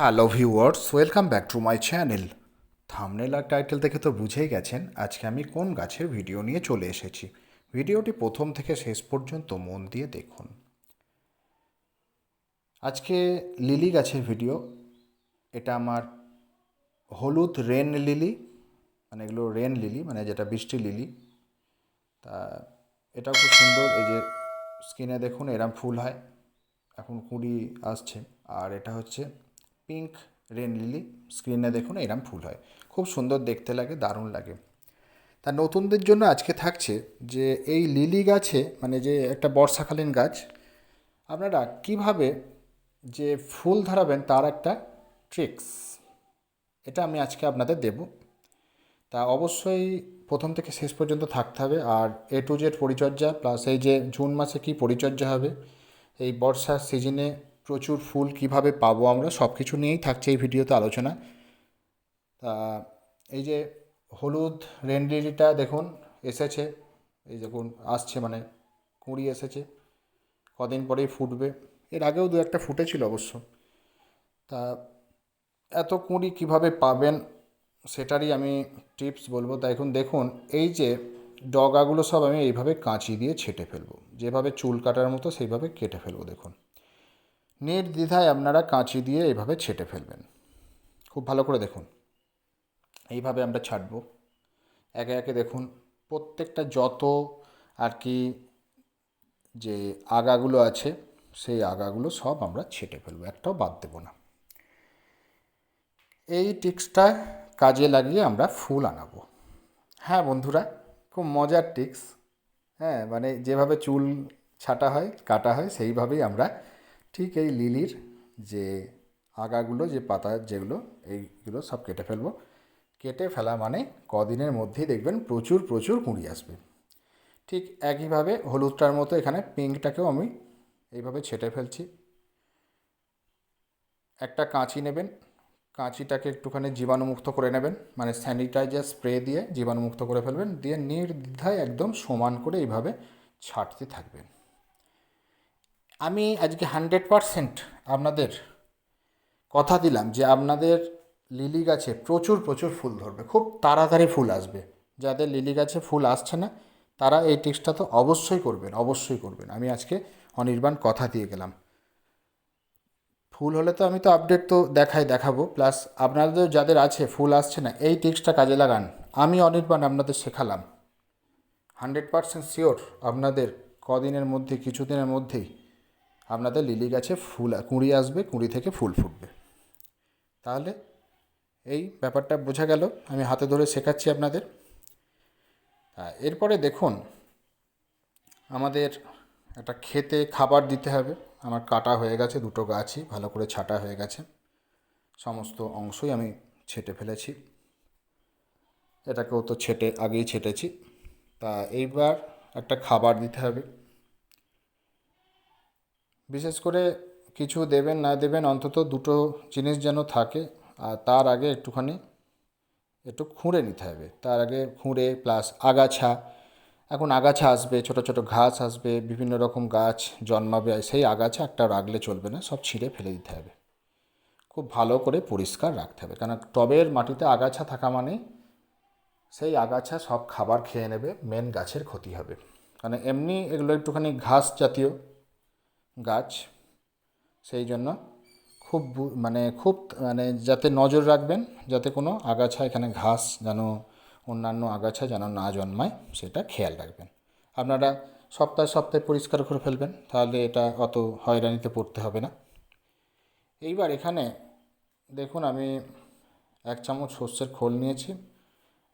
Hello viewers welcome back to my channel thumbnail R title দেখে তো বুঝেই গেছেন আজকে আমি কোন গাছের ভিডিও নিয়ে চলে এসেছি। ভিডিওটি প্রথম থেকে শেষ পর্যন্ত মন দিয়ে দেখুন। আজকে লিলি গাছের ভিডিও এটা আমার হলুদ রেন লিলি মানে এগুলো রেন লিলি মানে যেটা বৃষ্টি লিলি। তা এটাও খুব সুন্দর, এই যে স্কিনে দেখুন এরম ফুল হয়, এখন কুড়ি আসছে। আর এটা হচ্ছে পিঙ্ক রেন লিলি, স্ক্রিনে দেখুন এরম ফুল হয়। খুব সুন্দর দেখতে লাগে, দারুণ লাগে। তা নতুনদের জন্য আজকে থাকছে যে এই লিলি গাছে মানে যে একটা বর্ষাকালীন গাছ, আপনারা কীভাবে যে ফুল ধরাবেন তার একটা ট্রিক্স, এটা আমি আজকে আপনাদের দেব। তা অবশ্যই প্রথম থেকে শেষ পর্যন্ত থাকতে হবে, আর এ টু জেড পরিচর্যা, প্লাস এই যে জুন মাসে কি পরিচর্যা হবে, এই বর্ষার সিজনে প্রচুর ফুল কীভাবে পাবো আমরা সব কিছু নিয়েই থাকছে এই ভিডিওতে আলোচনা। তা এই যে হলুদ রেন্ডিটা দেখুন, এসেছে। এই দেখুন আসছে মানে কুঁড়ি এসেছে। কদিন পরেই ফুটবে। এর আগেও দু একটা ফুটেছিল অবশ্য। তা এত কুঁড়ি কীভাবে পাবেন সেটারই আমি টিপস বলব। তাই এখন দেখুন, এই যে ডগাগুলো সব আমি এইভাবে কাঁচি দিয়ে ছেটে ফেলব। যেভাবে চুল কাটার মতো সেইভাবে কেটে ফেলব, দেখুন। নির্দ্বিধায় আপনারা কাঁচি দিয়ে এইভাবে ছেটে ফেলবেন। খুব ভালো করে দেখুন। এইভাবে আমরা ছাড়বো একে একে দেখুন, প্রত্যেকটা যত আর কি যে আগাগুলো আছে, সেই আগাগুলো সব আমরা ছেটে ফেলব, একটাও বাদ দেবো না। এই টিক্সটা কাজে লাগিয়ে আমরা ফুল আনাবো। হ্যাঁ বন্ধুরা, খুব মজার টিক্স। হ্যাঁ মানে যেভাবে চুল ছাটা হয়, কাটা হয়, সেইভাবেই আমরা ঠিক এই লিলির যে আগাগুলো, যে পাতা যেগুলো, এইগুলো সব কেটে ফেলব। কেটে ফেলা মানে কদিনের মধ্যেই দেখবেন প্রচুর প্রচুর কুঁড়ি আসবে। ঠিক একইভাবে হলুদটার মতো এখানে পিঙ্কটাকেও আমি এইভাবে ছেটে ফেলছি। একটা কাঁচি নেবেন, কাঁচিটাকে একটুখানি জীবাণুমুক্ত করে নেবেন মানে স্যানিটাইজার স্প্রে দিয়ে জীবাণুমুক্ত করে ফেলবেন, দিয়ে নির্দ্বিধায় একদম সমান করে এইভাবে ছাড়তে থাকবেন। আমি আজকে হান্ড্রেড পারসেন্ট আপনাদের কথা দিলাম যে আপনাদের লিলি গাছে প্রচুর প্রচুর ফুল ধরবে। খুব তাড়াতাড়ি ফুল আসবে। যাদের লিলি গাছে ফুল আসছে না, তারা এই টিক্সটা তো অবশ্যই করবেন অবশ্যই করবেন। আমি আজকে অনির্বাণ কথা দিয়ে গেলাম। ফুল হলে তো আমি তো আপডেট তো দেখাই, দেখাবো। প্লাস আপনাদের যাদের আছে, ফুল আসছে না, এই টিক্সটা কাজে লাগান। আমি অনির্বাণ আপনাদের শেখালাম। হান্ড্রেড পারসেন্ট শিওর আপনাদের কদিনের মধ্যে, কিছুদিনের মধ্যেই আপনাদের লিলি গাছে ফুল, কুঁড়ি আসবে, কুঁড়ি থেকে ফুল ফুটবে। তাহলে এই ব্যাপারটা বোঝা গেল, আমি হাতে ধরে শেখাচ্ছি আপনাদের। এরপরে দেখুন, আমাদের একটা খেতে খাবার দিতে হবে। আমার কাটা হয়ে গেছে, দুটো গাছই, ভালো করে ছাটা হয়ে গেছে। সমস্ত অংশই আমি ছেটে ফেলেছি। এটাকেও তো ছেটে আগেই ছেটেছি। তা এইবার একটা খাবার দিতে হবে। বিশেষ করে কিছু দেবেন, না দেবেন, অন্তত দুটো জিনিস যেন থাকে, আর তার আগে একটুখানি একটু খুঁড়ে নিতে হবে। তার আগে খুঁড়ে প্লাস আগাছা। এখন আগাছা আসবে, ছোট ছোট ঘাস আসবে, বিভিন্ন রকম গাছ জন্মাবে, সেই আগাছা একটা রাখলে চলবে না, সব ছিঁড়ে ফেলে দিতে হবে। খুব ভালো করে পরিষ্কার রাখতে হবে কারণ টবের মাটিতে আগাছা থাকা মানে সেই আগাছা সব খাবার খেয়ে নেবে মেন গাছের ক্ষতি হবে। কারণ এমনি এগুলো একটুখানি ঘাস জাতীয় গাছ, সেই জন্য খুব মানে খুব মানে যাতে নজর রাখবেন, যাতে কোনো আগাছা এখানে ঘাস যেন, অন্যান্য আগাছা যেন না জন্মায়, সেটা খেয়াল রাখবেন। আপনারা সপ্তাহে সপ্তাহে পরিষ্কার করে ফেলবেন, তাহলে এটা অত হয়রানিতে পড়তে হবে না। এইবার এখানে দেখুন, আমি এক চামচ সর্ষের খোল নিয়েছি,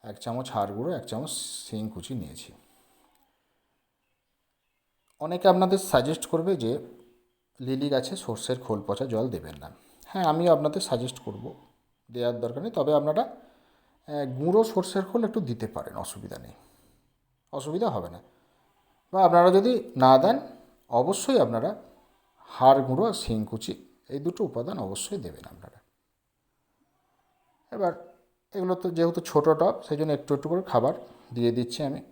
এক চামচ হাড় গুঁড়ো, এক চামচ শিং কুচি নিয়েছি। অনেকে আপনাদের সাজেস্ট করবে যে লিলি গাছে সর্ষের খোল পচা জল দেবেন না। হ্যাঁ আমিও আপনাদের সাজেস্ট করব। দেওয়ার দরকার নেই। তবে আপনারা গুঁড়ো সর্ষের খোল একটু দিতে পারেন, অসুবিধা নেই। অসুবিধা হবে না। বা আপনারা যদি না দেন, অবশ্যই আপনারা হাড় গুঁড়ো আর শিংকুচি, এই দুটো উপাদান অবশ্যই দেবেন আপনারা। এবার, এগুলো তো যেহেতু ছোটো টপ সেই জন্য একটু একটু করে খাবার দিয়ে দিচ্ছি আমি।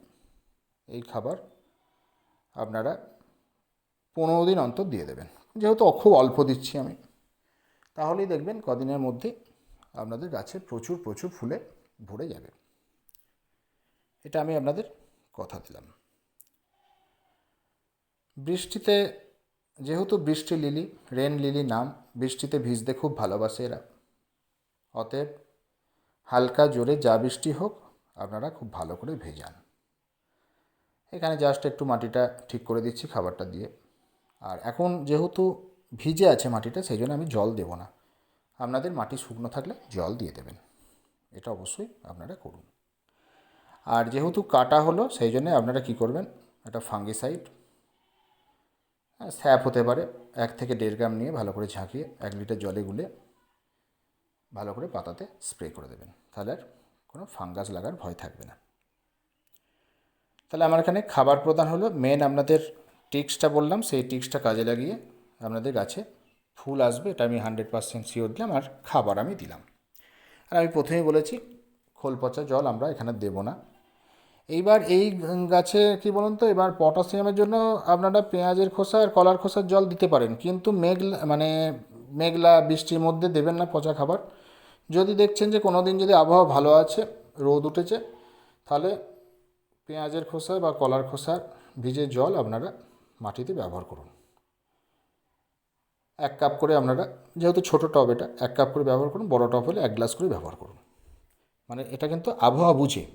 এই খাবার আপনারা পনেরো দিন অন্তর দিয়ে দেবেন। যেহেতু খুব অল্প দিচ্ছি আমি। তাহলেই দেখবেন কদিনের মধ্যে আপনাদের গাছে প্রচুর প্রচুর ফুলে ভরে যাবে। এটা আমি আপনাদের কথা দিলাম। বৃষ্টিতে, যেহেতু বৃষ্টি লিলি রেন লিলি নাম, বৃষ্টিতে ভিজতে খুব ভালোবাসে এরা। অতএব হালকা জোরে যা বৃষ্টি হোক, আপনারা খুব ভালো করে ভেজান। এখানে জাস্ট একটু মাটিটা ঠিক করে দিচ্ছি, খাবারটা দিয়ে। আর এখন যেহেতু ভিজে আছে মাটিটা, সেই জন্য আমি জল দেবো না। আপনাদের মাটি শুকনো থাকলে জল দিয়ে দেবেন। এটা অবশ্যই আপনারা করুন। আর যেহেতু কাটা হলো, সেই জন্য আপনারা কী করবেন, একটা ফাঙ্গিসাইড স্যাপ হতে পারে, এক থেকে দেড় গ্রাম নিয়ে ভালো করে ঝাঁকিয়ে এক লিটার জলে গুলে ভালো করে পাতাতে স্প্রে করে দেবেন। তাহলে আর কোনো ফাঙ্গাস লাগার ভয় থাকবে না। তাহলে আমার এখানে খাবার প্রদান হলো। মেন আপনাদের টিক্সটা বললাম, সেই টিক্সটা কাজে লাগিয়ে আপনাদের গাছে ফুল আসবে, এটা আমি হান্ড্রেড পার্সেন্ট শিওর দিলাম আর খাবার আমি দিলাম। আর আমি প্রথমেই বলেছি, খোল পচা জল আমরা এখানে দেব না। এইবার এই গাছে কি বলুন তো, এবার পটাশিয়ামের জন্য আপনারা পেঁয়াজের খোসা আর কলার খোসার জল দিতে পারেন, কিন্তু মেঘলা মানে মেঘলা বৃষ্টির মধ্যে দেবেন না পচা খাবার। যদি দেখছেন যে কোনো দিন যদি আবহাওয়া ভালো আছে, রোদ উঠেছে, তাহলে পেঁয়াজের খোসা বা কলার খোসার ভিজে জল আপনারা মাটিতে ব্যবহার করুন। এক কাপ করে আপনারা, যেহেতু ছোটো টব এটা, এক কাপ করে ব্যবহার করুন, বড় টব হলে এক গ্লাস করে ব্যবহার করুন। মানে এটা কিন্তু আবহাওয়া বুঝে।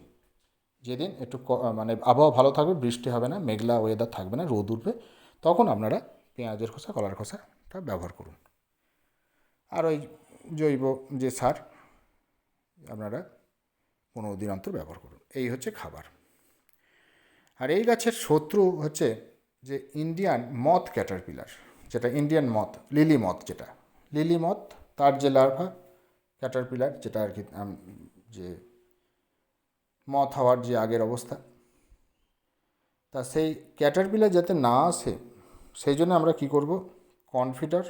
যেদিন একটু মানে আবহাওয়া ভালো থাকবে, বৃষ্টি হবে না, মেঘলা ওয়েদার থাকবে না, রোদ উঠবে, তখন আপনারা পেঁয়াজের খোসা, কলার খোসাটা ব্যবহার করুন। আর ওই জৈব যে সার, আপনারা পনেরো দিন অন্তর ব্যবহার করুন। এই হচ্ছে খাবার। আর এই গাছের শত্রু হচ্ছে যে ইন্ডিয়ান মথ ক্যাটারপিলার যেটা ইন্ডিয়ান মথ লিলি মথ যেটা লিলি মথ তার যে লার্ভা ক্যাটারপিলার যেটা আর কি যে মথ হওয়ার যে আগের অবস্থা, তা সেই ক্যাটারপিলার যাতে না আসে, সেই জন্য আমরা কি করব? কনফিডার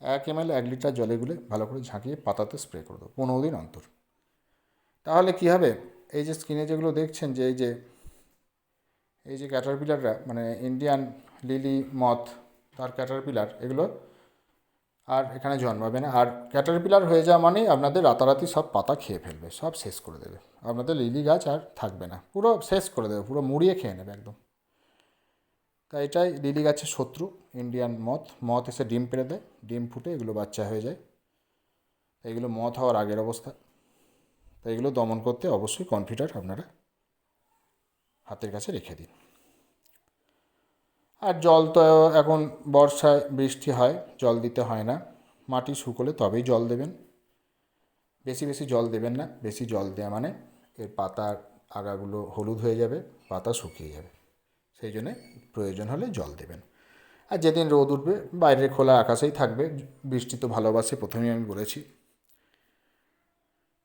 এক এম এক লিটার জলে গুলে ভালো করে ঝাঁকিয়ে পাতাতে স্প্রে করে দেবো পনেরো দিন অন্তর। তাহলে কি হবে? এই যে স্কিনে যেগুলো দেখছেন যে, এই যে এই যে ক্যাটারপিলাররা মানে ইন্ডিয়ান লিলি মথ তার ক্যাটারপিলার এগুলো আর এখানে জন্মাবে না। আর ক্যাটারপিলার হয়ে যাওয়া মানেই আপনাদের রাতারাতি সব পাতা খেয়ে ফেলবে, সব শেষ করে দেবে। আপনাদের লিলি গাছ আর থাকবে না, পুরো শেষ করে দেবে, পুরো মুড়িয়ে খেয়ে নেবে একদম। তা এটাই লিলি গাছের শত্রু ইন্ডিয়ান মথ মথ এসে ডিম পেড়ে দেয়, ডিম ফুটে এগুলো বাচ্চা হয়ে যায়। এগুলো মথ হওয়ার আগের অবস্থা। তাই এগুলো দমন করতে অবশ্যই কনফিডার আপনারা হাতের কাছে রেখে দিন। আর জল তো এখন বর্ষায় বৃষ্টি হয়, জল দিতে হয় না। মাটি শুকোলে তবেই জল দেবেন। বেশি বেশি জল দেবেন না, বেশি জল দেওয়া মানে এর পাতার আগাগুলো হলুদ হয়ে যাবে, পাতা শুকিয়ে যাবে। সেই জন্যে প্রয়োজন হলে জল দেবেন। আর যেদিন রোদ উঠবে, বাইরের খোলা আকাশেই থাকবে। বৃষ্টি তো ভালোবাসে, প্রথমেই আমি বলেছি।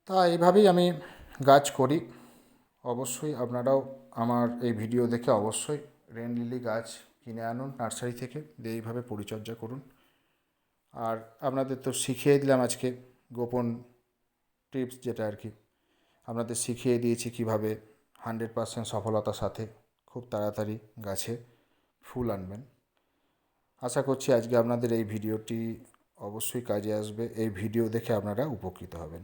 তা এইভাবেই আমি গাছ করি। অবশ্যই আপনারাও আমার এই ভিডিও দেখে অবশ্যই রেন লিলি গাছ কিনে আনুন, নার্সারি থেকে, দিয়ে এইভাবে পরিচর্যা করুন। আর আপনাদের তো শিখিয়ে দিলাম আজকে গোপন টিপস যেটা আর কি। আপনাদের শিখিয়ে দিয়েছি কীভাবে হান্ড্রেড পার্সেন্ট সফলতার সাথে খুব তাড়াতাড়ি গাছে ফুল আনবেন। আশা করছি আজকে আপনাদের এই ভিডিওটি অবশ্যই কাজে আসবে, এই ভিডিও দেখে আপনারা উপকৃত হবেন।